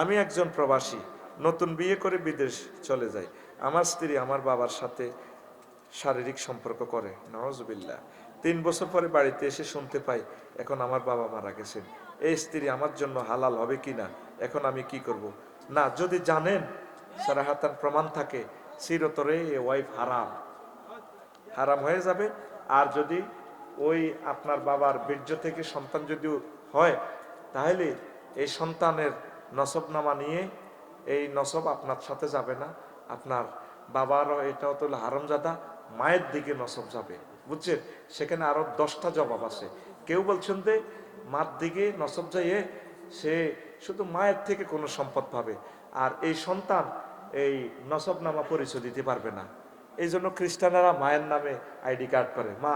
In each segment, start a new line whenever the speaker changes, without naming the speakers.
আমি একজন প্রবাসী, নতুন বিয়ে করে বিদেশ চলে যাই। আমার স্ত্রী আমার বাবার সাথে শারীরিক সম্পর্ক করে নওয়াজবিল্লা তিন বছর পরে বাড়িতে এসে শুনতে পাই, এখন আমার বাবা মারা গেছেন। এই স্ত্রী আমার জন্য হালাল হবে কি না? এখন আমি কি করব? না, যদি জানেন সারাহাতান প্রমাণ থাকে, চিরতরে এ ওয়াইফ হারাম। হারাম হয়ে যাবে। আর যদি ওই আপনার বাবার বীর্য থেকে সন্তান যদি হয়, তাহলে এই সন্তানের নসবনামা নিয়ে এই নসব আপনার সাথে যাবে না। আপনার বাবারও এটাও তো হারামজাদা, মায়ের দিকে নসব যাবে। বুঝছেন? সেখানে আরও দশটা জবাব আছে। কেউ বলছেন যে, মার দিকে নসব যাইয়ে সে শুধু মায়ের থেকে কোনো সম্পদ পাবে আর এই সন্তান এই নসবনামা পরিচয় দিতে পারবে না। এই জন্য খ্রিস্টানেরা মায়ের নামে আইডি কার্ড করে। মা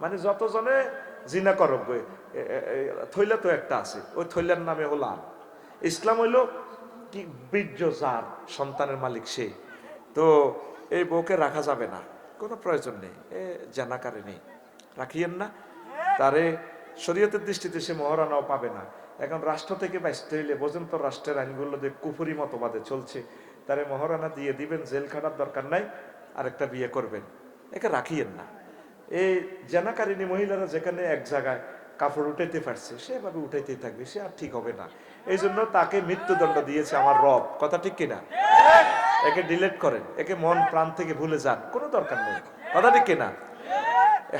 মানে যতজনে জিনা করব থৈলা তো একটা আছে। ওই থৈলার নামে হলাম ইসলাম হইল কি বীর্য যার, সন্তানের মালিক সে। তো এই বউকে রাখা যাবে না। কোনো প্রয়োজন নেই। এ জানাকারে নেই। রাখিয়েন না। তারে শরীয়তের দৃষ্টিতে সে মহারানাও পাবে না। এখন রাষ্ট্র থেকে বাঁচতে হইলে বোঝেন তো রাষ্ট্রের আইনগুলো যে কুফুরি মতবাদে চলছে, তারে মহারানা দিয়ে দিবেন, জেল খাটার দরকার নাই, আরেকটা বিয়ে করবেন। একে রাখিয়েন না। এই জানাকারিনী মহিলারা যেখানে এক জায়গায় কাপড় উঠাইতে পারছে, সেভাবে উঠাইতেই থাকবে। সে আর ঠিক হবে না। এই জন্য তাকে মৃত্যুদণ্ড দিয়েছে আমার রব। কথা ঠিক কিনা? একে ডিলেট করেন, একে মন প্রাণ থেকে ভুলে যান, কোনো দরকার নেই। কথা ঠিক কিনা?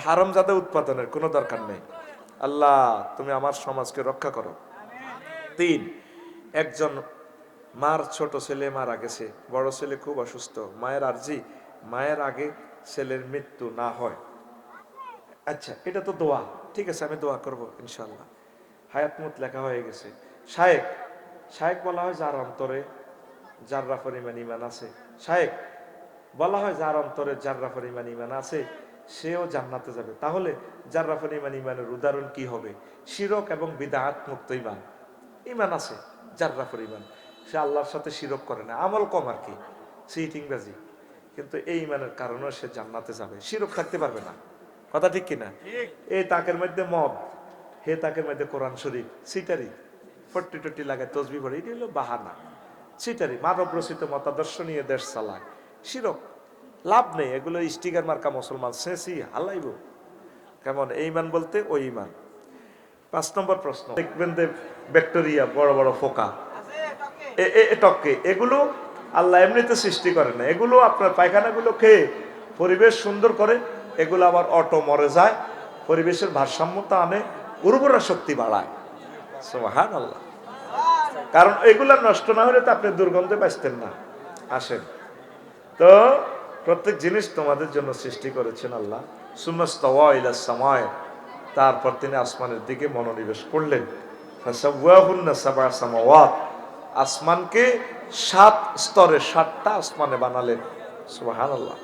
হারম জাদা উৎপাদনের কোনো দরকার নেই। আল্লাহ, তুমি আমার সমাজকে রক্ষা করো। তিন, একজন মার ছোট ছেলে মারা গেছে। বড় ছেলে খুব অসুস্থ। মায়ের আর্জি, মায়ের আগে ছেলের মৃত্যু না হয়। আচ্ছা এটা তো দোয়া। ঠিক আছে, আমি দোয়া করব ইনশাল্লাহ হায়াতমত লেখা হয়ে গেছে। শায়েক শায়েক বলা হয় যার অন্তরে জাররা পরিমাণ ইমান আছে। শায়েক বলা হয় যার অন্তরে জাররা পরিমাণ ইমান আছে সেও জান্নাতে যাবে। তাহলে জাররা পরিমাণ ইমানের উদাহরণ কি হবে? শিরক এবং বিদাহাত মুক্ত ইমান। ইমান আছে জাররা পরিমাণ সে আল্লাহর সাথে শিরক করে না আমল কম আর কি। সিটিংবাজি কিন্তু এই ইমানের কারণেও সে জান্নাতে যাবে। শিরক থাকতে পারবে না। কথা ঠিক কিনা? এই তাকের মধ্যে মদ হে তাকের মধ্যে কোরআন শরীফ সিটারি। ফট্টি টট্টি লাগায় তসবি পড়ে এটি হলো বাহানা। সিটারি মানব রচিত মতাদর্শ নিয়ে দেশ চালায়। শিরক, লাভ নেই, এগুলো স্টিকার মার্কা মুসলমান শেষই হালাইব। কেমন এই ইমান বলতে ওই ইমান। পাঁচ নম্বর প্রশ্ন, দেখবেন যে ব্যাকটেরিয়া বড় বড় ফোকা। টককে এগুলো আল্লাহ এমনিতে সৃষ্টি করে না। এগুলো আপনার পায়খানাগুলো খেয়ে পরিবেশ সুন্দর করে, এগুলো আবার অটো মরে যায়, পরিবেশের ভারসাম্যতা আনে, উর্বরা শক্তি বাড়ায়। আল্লাহ কারণ এগুলা নষ্ট না হলে তো আপনি দুর্গন্ধে বাঁচতেন না। আসেন। তো প্রত্যেক জিনিস তোমাদের জন্য সৃষ্টি করেছেন আল্লাহ। সুমস্তওয়াইলা সময় তারপর তিনি আসমানের দিকে মনোনিবেশ করলেন। আসমানকে সাত স্তরে, সাতটা আসমানে বানালেন। সুবহানাল্লাহ।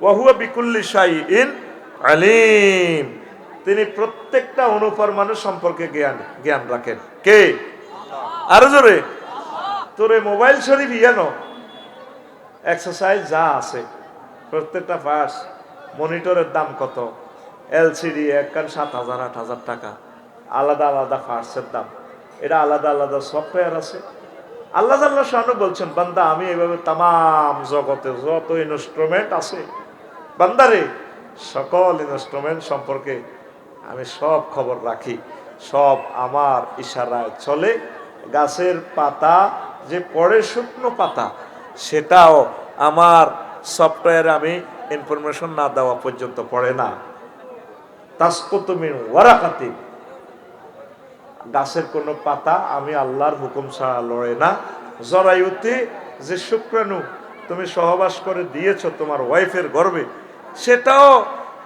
ওয়া হুয়া বিকুল্লি শাইইন আলিম। তিনি প্রত্যেকটা অনুপরমাণু সম্পর্কে জ্ঞান জ্ঞান রাখেন। কে? আরও জোরে। তোরে মোবাইল শরীফ ইয়ানো এক্সারসাইজ যা আছে, প্রত্যেকটা পাস, মনিটরের দাম কত? এলসিডি একখান সাত হাজার, আট হাজার টাকা। আলাদা আলাদা ফার্সের দাম। এটা আলাদা আলাদা সফটওয়্যার আছে। আল্লাহ আল্লাহ শাহানু বলছেন, বান্দা, আমি এভাবে তাম জগতে যত ইনস্ট্রুমেন্ট আছে, বান্দারে, সকল ইনস্ট্রুমেন্ট সম্পর্কে আমি সব খবর রাখি, সব আমার ইশারায় চলে। গাছের পাতা যে পড়ে শুকনো পাতা, সেটাও আমার সফটওয়্যারে আমি ইনফরমেশন না দেওয়া পর্যন্ত পড়ে না। তাসকুতুমিন ওয়ারাকাতি। গাছের কোনো পাতা আমি আল্লাহর হুকুম ছাড়া লড়ে না। জরায়ুতে যে শুক্রাণু তুমি সহবাস করে দিয়েছ তোমার ওয়াইফের গর্বে সেটাও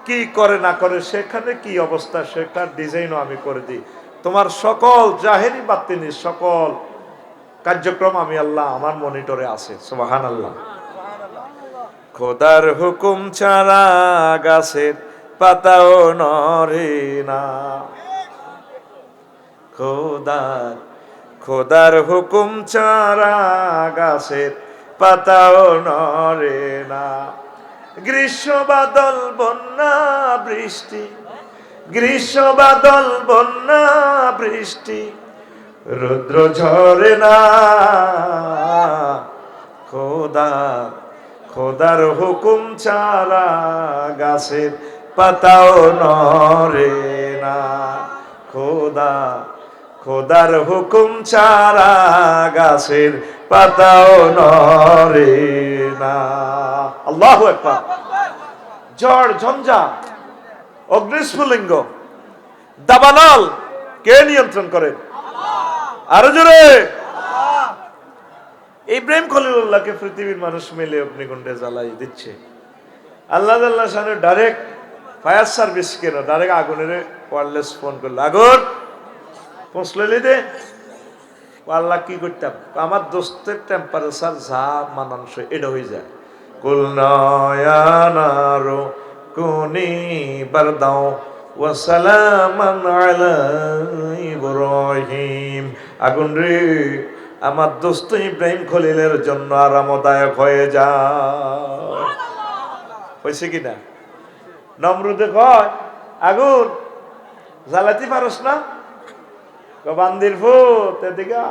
কি করে না করে, সেখানে কি অবস্থা সেটার ডিজাইনও আমি করে দিই। তোমার সকল জাহেরি বাতিনি সকল কার্যক্রম আমি আল্লাহ আমার মনিটরে আছে সুবাহান আল্লাহ খোদার হুকুম ছাড়া গাছের পাতাও নরে না। খোদার খোদার হুকুম ছাড়া গাছের পাতাও নরে না। গ্রীষ্ম বাদল বন্যা, বৃষ্টি। গ্রীষ্ম বাদল বন্যা, বৃষ্টি। রুদ্র ঝরে না। খোদা, খোদার হুকুম ছাড়া গাছের পাতাও নরে না। খোদা, খোদার হুকুম ছাড়া গাছের পাতাও নরে না। আল্লাহ একবার ঝড় ঝঞ্ঝা অগ্নিস্ফুলিঙ্গ দাবানল কে নিয়ন্ত্রণ করে? আরও জোরে। ইব্রাহিম খলিলুল্লাহকে পৃথিবীর মানুষ মিলে অগ্নিকুণ্ডে জ্বালাই দিচ্ছে। আল্লাহ আল্লাহ সামনে ডাইরেক্ট ফায়ার সার্ভিস কেন? ডাইরেক্ট আগুনের ওয়ারলেস ফোন করল। আগুন! পৌঁছলে দে আল্লাহ কি করতাম? আমার দোস্তের টেম্পারেচার যা মানানসই এটা হয়ে যায়। কুল নয়ানারো কুনি বারদাও ওয়াসালামান আলা ইব্রাহিম। আগুন রে আমার দোস্ত ইব্রাহিম খলিলের জন্য আরামদায়ক হয়ে যা। হয়েছে কি না? নমরুদে কয় আগুন জ্বালাতে পারস না? বান্দির ফুট এদিকে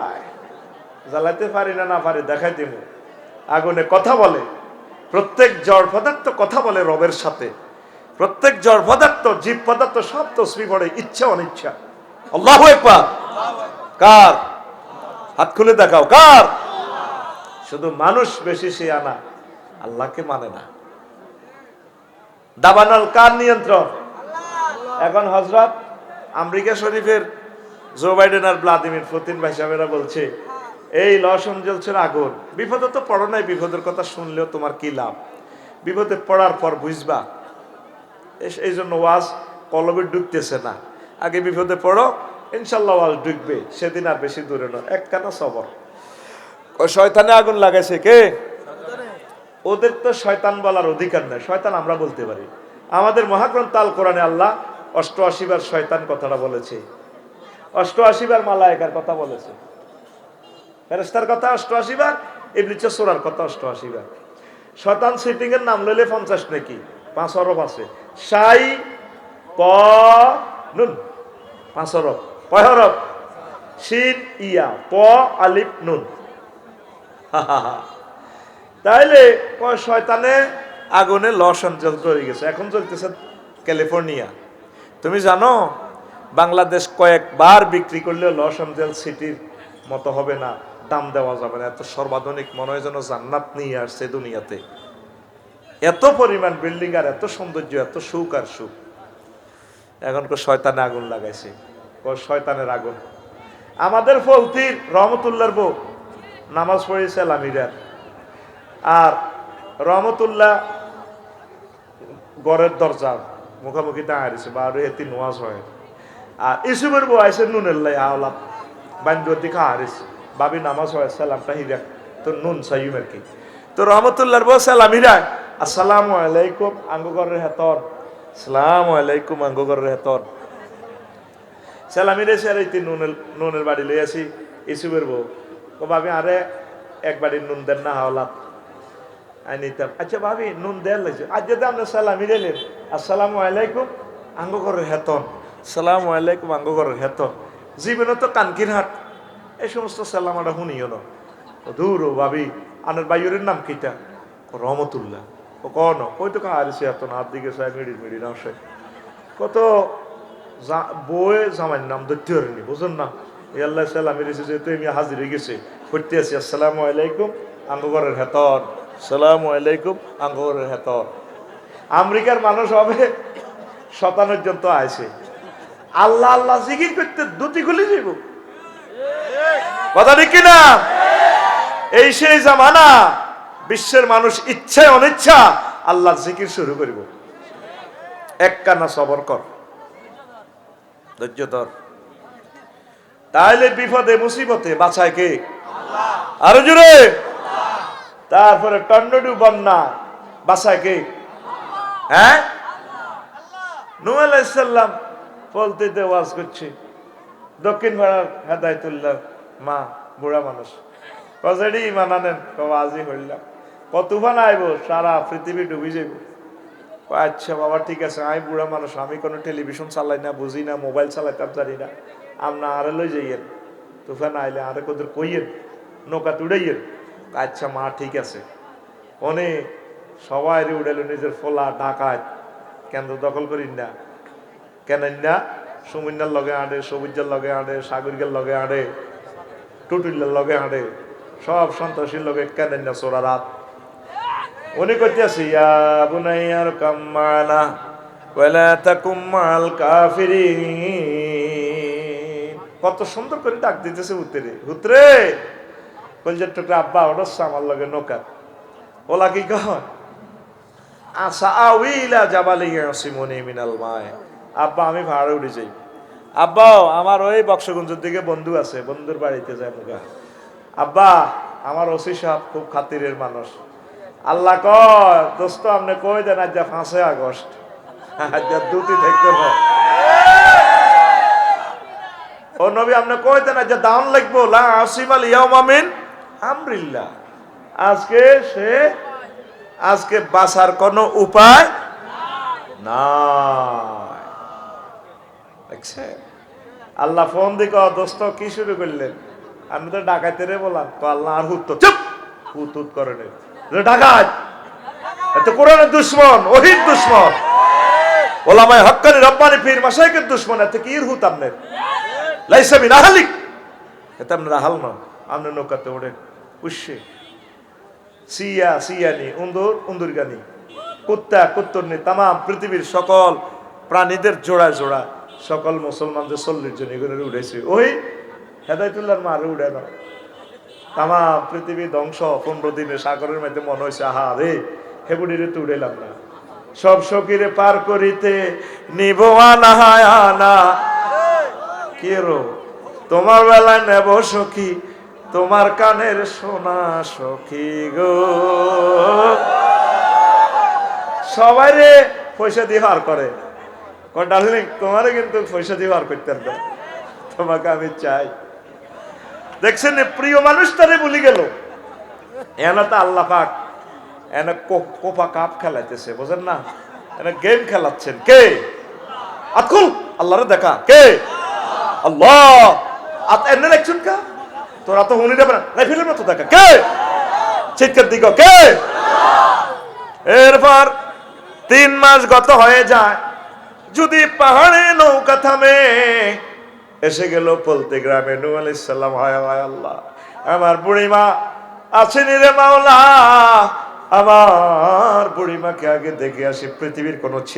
জ্বালাতে পারি না না পারি দেখাই দিব আগুনে কথা বলে। প্রত্যেক জড় পদার্থ কথা বলে রবের সাথে। প্রত্যেক জড় পদার্থ, জীব পদার্থ সব তসবি পড়ে, ইচ্ছা, অনিচ্ছা। আল্লাহ কার? হাত খুলে দেখাও, কার? শুধু মানুষ বেশি সে আনা আল্লাহকে মানে না। দাবানল কার নিয়ন্ত্রণ? এখন হজরত আমেরিকা শরীফের জো বাইডেন আর ভ্লাদিমির পুতিন ভাই সাহেবেরা বলছে এই লস অঞ্জলছেন আগুন। বিপদে তো পড়ো নাই, বিপদের কথা শুনলেও তোমার কি লাভ? বিপদে পড়ার পর বুঝবা এই জন্য ওয়াজ কলবে ঢুকতেছে না। আগে বিপদে পড়ো, ইনশাল্লাহ ওয়াজ ঢুকবে সেদিন আর বেশি দূরে নয়। এক কানা সবর। শয়তানে আগুন লাগাইছে কে? ওদের তো শয়তান বলার অধিকার নেই। শয়তান আমরা বলতে পারি। আমাদের মহাগ্রন্থ আল কোরআনে আল্লাহ অষ্টআশি বার শয়তান কথাটা বলেছে। অষ্টআশি বার মালায়কার কথা বলেছে। ফেরেস্তার কথা অষ্টআশি বার ইবলিচে সোরার কথা অষ্টআশি বার শতান সিটিং এর নাম লইলে পঞ্চাশ নাকি? পাঁচ অরব আছে। সাই, প, নুন। পাঁচ অরব। কয় অরব? ইয়া। প, আলিফ, নুন। তাইলে, কয় শয়তানে আগুনে লস অঞ্চল করে গেছে এখন চলতেছে ক্যালিফোর্নিয়া। তুমি জানো, বাংলাদেশ কয়েকবার বিক্রি করলেও লস অ্যাঞ্জেলস সিটির মতো হবে না। দাম দেওয়া যাবে না। এত সর্বাধুনিক মনে হয় যেন জান্নাত নিয়ে আসছে দুনিয়াতে। এত পরিমাণ বিল্ডিং আর এত সৌন্দর্য, এত সুখ আর সুখ। এখন কো শয়তানে আগুন লাগাইছে। কো শয়তানের আগুন। আমাদের ফলতির রহমতুল্লাহর বউ নামাজ পড়েছে লামিরার। আর রহমতুল্লাহ গড়ের দরজা মুখামুখি দাঁড়িয়েছে বা আরও এতি নোয়াজ হয়। আর ইসুমের বউ আইসে নুনের লাই আওলা বান্ধব দিকে হারিস বাবি নামাজ হয়, সালামটা হিরা। তো নুন সাইম আর কি? তো রহমতুল্লাহর বউ সালাম হিরা। আসসালামু আলাইকুম আঙ্গুগরের হেতর। সালাম আলাইকুম আঙ্গুগরের হেতর। সালামি রে স্যার এই নুনের নুনের বাড়ি লই আসি ইসুমের বউ। ও ভাবি আরে, এক বাড়ি নুন দেন না, হাওলা। আই নিতাম। আচ্ছা ভাবি নুন দেন লাগছে। আজ যদি আপনি সালামি দিলেন আসসালামু আলাইকুম, আঙ্গ ঘরের হেতন সালাম আলাইকুম, আঙ্গ ঘরের হেতন জীবনে তো কানকির হাট। এই সমস্ত সালাম আমরা শুনিও না। দূর ও ভাবি, আনের বাইরের নাম কিটা? রহমতুল্লাহ। ও কন ওই তো কারিছে এত হাত দিকে সাই মিড়ি মিড়ি না সে। কত যা- বউয়ে জামাইয়ের নাম ধরতে বুঝুন না। এই আল্লাহ সাল্লাম এসেছে যেহেতু আমি হাজির হয়ে গেছে। করতে আছি আসসালামু আলাইকুম আঙ্গঘরের হেতর সালামু আলাইকুম আঙ্গঘরের হেতর আমেরিকার মানুষ হবে শতানের জন্য আইছে। আল্লাহ আল্লাহ জিকির করতে দুটি গুলি যাইব কথা ঠিক কিনা? এই সেই জামানা বিশ্বের মানুষ ইচ্ছায় অনিচ্ছা আল্লাহ জিকির শুরু করিব। এক কানা সবর কর। ধৈর্য ধর। তাহলে বিপদে মুসিবতে বাঁচায় কে? আরও জুড়ে তারপরে টন্ডডু বন্যা বাঁচায় কে? হ্যাঁ? নু আলাইসাল্লাম বলতে ওয়াজ করছি। দক্ষিণ পাড়ার হেদায়তুল্লাহ মা বুড়া মানুষ কজেডি ইমান আনেন আজি হইলাম কত তুফান আইব সারা পৃথিবী ডুবি যাইব আচ্ছা বাবা, ঠিক আছে, আমি বুড়া মানুষ আমি কোনো টেলিভিশন চালাই না বুঝি না মোবাইল চালাইতাম জানি না। আপনা আরে লই যাইয়েন তুফান আইলে আরে কোদের কইয়েন নৌকা তুড়াইয়েন আচ্ছা মা, ঠিক আছে। অনেক সবাই রে উড়াইল নিজের ফোলা ডাকাত কেন্দ্র দখল করিন না। কেনেন না সুমিন্নার লগে আঁড়ে সবুজের লগে আঁড়ে সাগরিকের লগে আঁড়ে টুটুল্লার লগে আঁড়ে। সব সন্ত্রাসীর লগে কেনেন না সোরা রাত। উনি করতে আসি ইয়া বুনাইয়ার কাম্মানা, ওয়ালা তাকুম মাল কাফিরিন। কত সুন্দর করে ডাক দিতেছে উত্তরে উত্তরে কলজার টুকরা আব্বা ওটা আমার লগে নৌকা। ওলা কি কয় আসা আউইলা জাবালি ইয়াসিমুনি মিনাল মায়। আব্বা, আমি ভাড়া উঠে যাই। আব্বাও আমার ওই বক্সগঞ্জের দিকে বন্ধু আছে, বন্ধুর বাড়িতে যায় মুগা। আব্বা, আমার ওসি সাহেব খুব খাতিরের মানুষ। আল্লাহ কয়, দোস্ত, আপনি কই দেন, আজ যা পাঁচই আগস্ট। যা দুটি ও নবী, আপনি কই দেন, আজ যা লাগবো? লা আসিম আল ইয়াউমামিন আমরিল্লাহ। আজকে সে, আজকে বাঁচার কোনো উপায় নাই। দেখছেন আল্লাহ ফোন দিকে দোস্ত, কি শুরু করলেন? আমি তো ডাকাইতে রে বললাম তো আল্লাহ আর হুত চুপ! হুত হুত করে ডাকাত! এত কোরআনের দুশ্মন, ওহির দুশ্মন। ওলামাই হক্কানি রব্বানি পীর মাসাইকের দুশ্মন, এত কি ইর হুত আপনার লাইসা মিন আহালিক। এতে আপনার আহাল না আপনি নৌকাতে ওঠেন। উৎসে সিয়া, সিয়ানি, উন্দুর, উন্দুরগানি। কুত্তা কুত্তরনি তাম পৃথিবীর সকল প্রাণীদের জোড়া জোড়া সকল মুসলমানদের চল্লিশ জন এগুলো উঠেছে ওই হেদায়তুল্লাহর মারে উড়ে না। তাম পৃথিবী ধ্বংস, পনেরো দিনে সাগরের মধ্যে মনে হয়েছে, আহা রে হেবুডিরে তো উড়েলাম না। সব সকিরে পার করিতে নিব আনা রো? তোমার বেলায় নেব সখী, তোমার কানের সোনা সখী গো। সবাই রে পয়সা দিয়ে হার করে। ডার্লিং তোমারে কিন্তু পয়সা দিয়ে হার করতে না। তোমাকে আমি চাই। দেখছেন প্রিয় মানুষটারে বলি গেল। এনা তো আল্লাহ পাক, এনা কোপা কাপ খেলাইতেছে, বোঝেন না? এনা গেম খেলাচ্ছেন। কে? আতকুল, আল্লাহরে দেখা। কে? আল্লাহ। আত, এনে দেখছেন কা? তোরা তো হুনি দেবে না, রাইফেলের মতো দেখা। কে? চিৎকার দিক কে? এরপর তিন মাস গত হয়ে যায়। যদি পাহাড়ে নৌকা থামে, এসে গেল পলতে গ্রামে নু আলাইসাল্লাম হায় হায় আল্লাহ, আমার বুড়িমা আছেন রে মাওলা। আমার বুড়িমাকে আগে দেখে আসি, পৃথিবীর কোনো